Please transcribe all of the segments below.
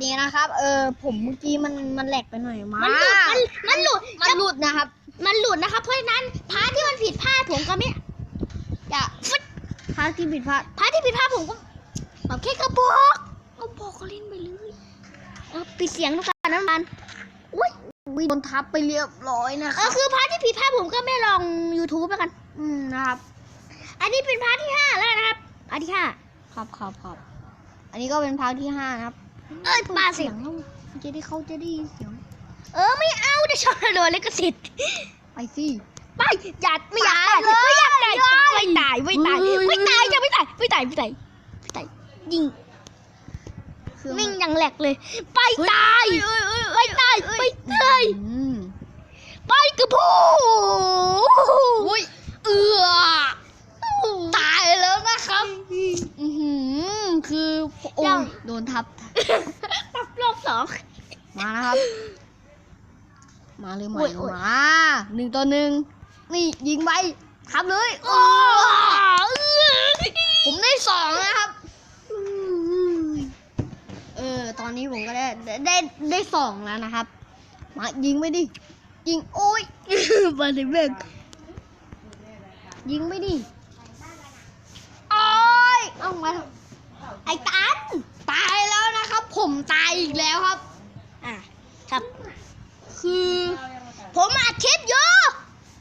นี่นะครับ เออผมเมื่อกี้มันมันแหลกไปหน่อยมามันหลุดมันมันหลุดมันหลุดนะครับ มันหลุดนะครับ เพราะฉะนั้นพาร์ทที่มันผิดพลาดผมก็ไม่จะพาร์ทที่ผิดพลาดพาร์ทที่ผิดพลาดผมก็แบบแค่กระบอกเอาบอกก็เล่นไปเลยเอาปิดเสียงทุกการน้ำมันอุ้ยวิโดนทับไปเรียบร้อยนะคเอรัอบคือพาร์ทที่ผิดพลาดผมก็ไม่ลอง YouTube แล้วกัน อืมนะครับ อันนี้เป็นพาร์ทที่ห้าแล้วนะครับพาร์ทที่ห้าครับครับครับอันนี้ก็เป็นพาร์ทที่ห้านะครับ เอ้ยปลาเสียงแล้วจะได้เขาจะได้ยินเสียง เออไม่เอาเดี๋ยวชอบโดนลิขสิทธิ์ไปสิไปอย่าไม่อยากตายไม่อยากตายไม่ตายไม่ตายไม่ตายจะไม่ตายไม่ตายไม่ตายไม่ตายยิงเครื่องวิ่งอย่างแหลกเลย ไปตายไปตายไปตายอืมไปกระโพู อุ้ยเอือตายแล้วนะครับ อือหือคือ โอ้ยโดนทับ รอบสอง มานะครับ มาเลยใหม่โอ้ยโอ้ย มาหนึ่งต่อหนึ่งนี่ยิงไปทับเลยโอ้ผมได้สองนะครับ เออ ตอนนี้ผมก็ได้ได้ได้ได้สองแล้วนะครับ มายิงไปดิ ยิงโอ้ย มาถึงเบ่งยิงไปดิ โอ้ยเอามาไอ้ตัน ตายแล้วนะครับ ผม ตายอีกแล้วครับ อะครับ คือ ผมอัดคลิปอยู่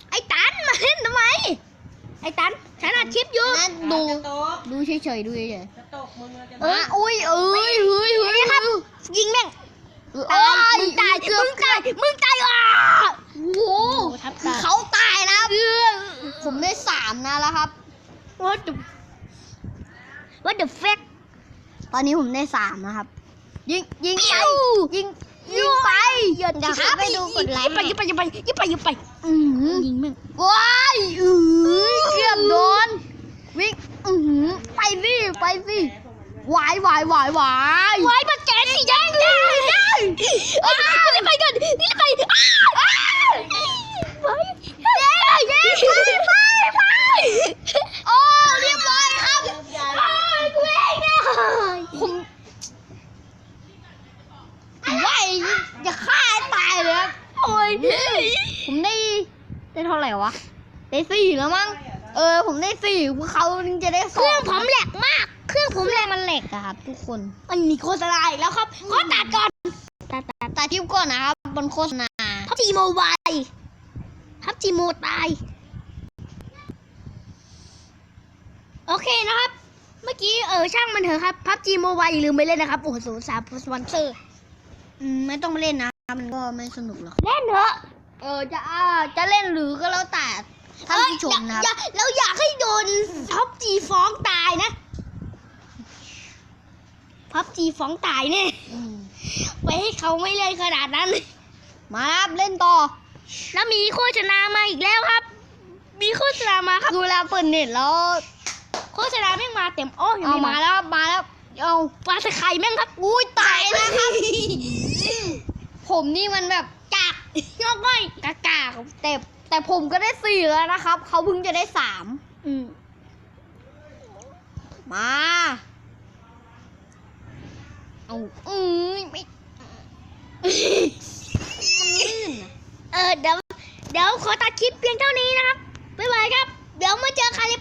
ไอ้ตันมาเล่นทำไม ไอ้ตัน ฉันอัดคลิปอยู่นั่นดู ดูเฉยๆ ดูเฉยจะตกมึงอะจะๆเอ้ยอุ้ยเอ้ยเฮ้ยเฮ้ยนี่ครับ ยิงแม่งเอ้ตายยมึงตายเกืมึอบงตายมึงตายอะโอ้โหทับคือตาเขาตายนะครับผมได้สามนะแล้วครับ What the What the fuck ตอนนี้ผมได้สามนะครับ ยิงยิงไปปิ้วยิงยิงไปเดี๋ยวอย่าครับไปดูกดไลค์ยิงไปยิงไปยิงไปยิงไปยิงไปอือหือยิงแม่งว้ายอือเกือบโดนวิ่งอือหือไปสิไปสิหวายวายวายวายไว้มาแกสิยังได้ได้เอ้ยนี่ไปก่อนนี่ไปอ้าวอ้าวไปเย้เย้ไปไป โอ้เรียบร้อยครับ อ้าวกูเองนะ ผมว่าจะฆ่าให้ตายเลยครับ โอ้ย ผมได้ได้เท่าไหร่วะ ได้สี่แล้วมั้ง เออ ผมได้สี่พวกเขาถึงจะได้สเคอรื่องงผมแหลกมาก เครื่องผมแหลกมันเหล็กอะครับ ทุกคน มันมีโฆษณาอีกแล้วครับขอตัดก่อนตัดตัดแต่ทิปก่อนนะครับบนโฆษณา พับจีโมบายพับจีโมตาย โอเคนะครับ เมื่อกี้เออช่างมันเถอะครับ พับจีโมบายอย่าลืมไปเล่นนะครับ โอ้โหสามสปอนเซอร์ อืมไม่ต้องไปเล่นนะ มันก็ไม่สนุกหรอก เล่นเถอะ เออจะอ่าจะเล่นหรือก็แล้วแต่ท่านผู้ชมนะคอย่ารับแล้วอยากให้โดนพับจีฟ้องตายนะพับจีฟ้องตายเนี่ยอืมไว้ให้เขาไม่เล่นขนาดนั้น มาครับเล่นต่อ แล้วมีโฆษณามาอีกแล้วครับ มีโฆษณามาครับคือเวลาเปิดเน็ตแล้วโฆษณาแม่งมาเต็มโอ้ยังเอาไม่มามาแล้วครับมาแล้วเอาปลาตะไคร่แม่งครับอุ้ยตายนะครับ ผมนี่มันแบบกากยอกง่อยกากาครับแต่แต่ผมก็ได้สี่แล้วนะครับ เขาเพิ่งจะได้สามอืมมา เอาอืมไม่เออเดี๋ยวเดี๋ยวขอตัดคลิปเพียงเท่านี้นะครับ บ๊ายบายครับ เดี๋ยวมาเจอใครใน